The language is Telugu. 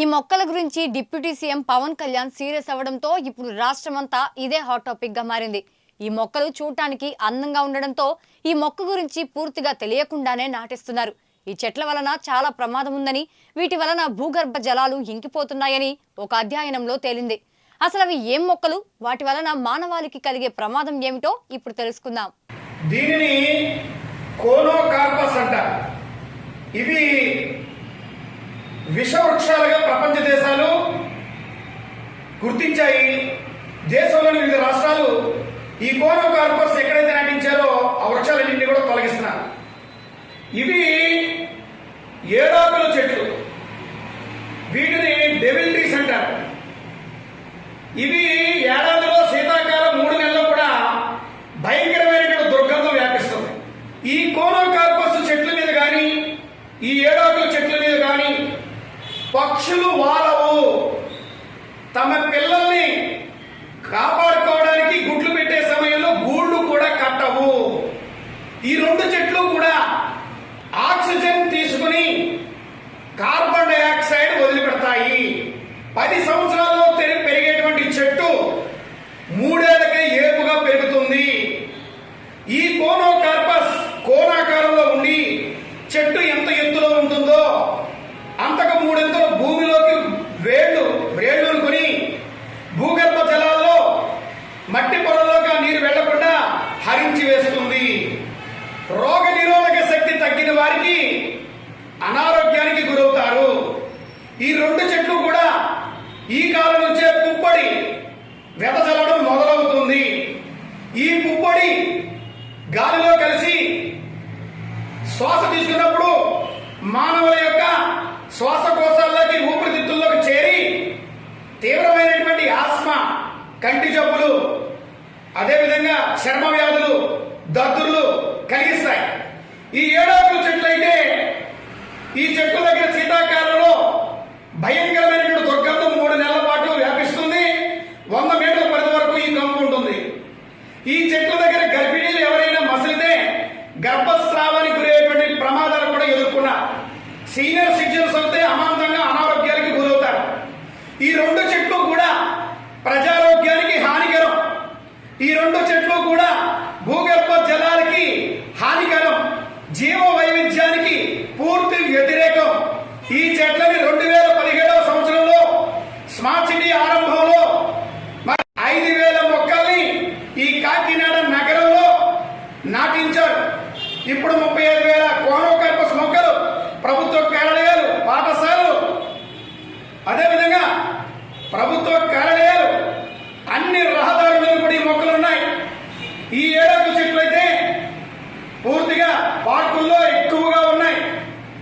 ఈ మొక్కల గురించి deputy CM Pawan Kalyan serious అవ్వడంతో ఇప్పుడు రాష్ట్రమంతా ఇదే హాట్ టాపిక్గా మారింది. ఈ మొక్కలు చూడటానికి అందంగా ఉండడంతో ఈ మొక్క గురించి పూర్తిగా తెలియకుండానే నాటిస్తున్నారు. ఈ చెట్ల వలన చాలా ప్రమాదం ఉందని వీటి వలన భూగర్భ జలాలు ఇంకిపోతున్నాయని ఒక అధ్యయనంలో తేలింది. అసలు అవి ఏం మొక్కలు? వాటి వలన మానవాళికి కలిగే ప్రమాదం ఏమిటో ఇప్పుడు తెలుసుకుందాం. దీనిని కోనోకార్పస్ అంటారు. ఇవి విషవృక్షాలుగా గుర్తించాయి. దేశంలోని వివిధ రాష్ట్రాలు ఈ కోనోకార్పస్ ఎక్కడైతే నటించారో ఆ వృక్షాలన్నింటినీ కూడా తొలగిస్తున్నారు. ఇవి ఏడాకుల చెట్లు. వీటిని డెవిల్ ట్రీస్ అంటారు. ఇవి ఏడాదిలో శీతాకాలం మూడు నెలల్లో కూడా భయంకరమైనటువంటి దుర్గంధం వ్యాపిస్తుంది. ఈ కోనోకార్పస్ చెట్ల మీద కానీ ఈ ఏడాకుల చెట్ల మీద కానీ పక్షులు వాలవు. తమ పిల్లల్ని కాపాడుకోవడం వారికి అనారోగ్యానికి గురవుతారు. ఈ రెండు చెట్లు కూడా ఈ కాలం నుంచే పుప్పొడి వెదజల్లడం మొదలవుతుంది. ఈ పుప్పొడి గాలిలో కలిసి శ్వాస తీసుకున్నప్పుడు మానవుల యొక్క శ్వాసకోశాల్లోకి ఊపిరితిత్తుల్లోకి చేరి తీవ్రమైనటువంటి ఆస్మా కంటి జబ్బులు అదేవిధంగా చర్మ వ్యాధులు దద్దుర్లు కలిగిస్తాయి. ఈ ఏడాకుల చెట్లు అయితే ఈ చెట్ల దగ్గర శీతాకాలంలో భయంకరమైనటువంటి దుర్గంధం మూడు నెలల పాటు వ్యాపిస్తుంది. వంద మీటర్ల పరిధి వరకు ఈ కంపు ఉంటుంది. ఈ చెట్ల దగ్గర గర్భిణీలు ఎవరైనా మసిలితే గర్భస్రావానికి గురయ్యేటువంటి ప్రమాదాలు కూడా ఎదుర్కొన్నారు సీనియర్ సిటిజన్స్ అయితే అమాంతంగా అనారోగ్యానికి గురవుతారు. ఈ రెండు చెట్లు కూడా ప్రజారోగ్యానికి హానికరం. ఈ రెండు చెట్లు కూడా ఈ చెట్లని రెండు వేల పదిహేడవ సంవత్సరంలో స్మార్ట్ సిటీ ఆరంభంలో మరి ఐదు వేల మొక్కల్ని ఈ కాకినాడ నగరంలో నాటించారు. ఇప్పుడు ముప్పై ఐదు వేల కోనోకార్పస్ మొక్కలు ప్రభుత్వ కార్యాలయాలు పాఠశాలలు. అదేవిధంగా ప్రభుత్వ కార్యాలయాలు అన్ని రహదారుల ఏడాది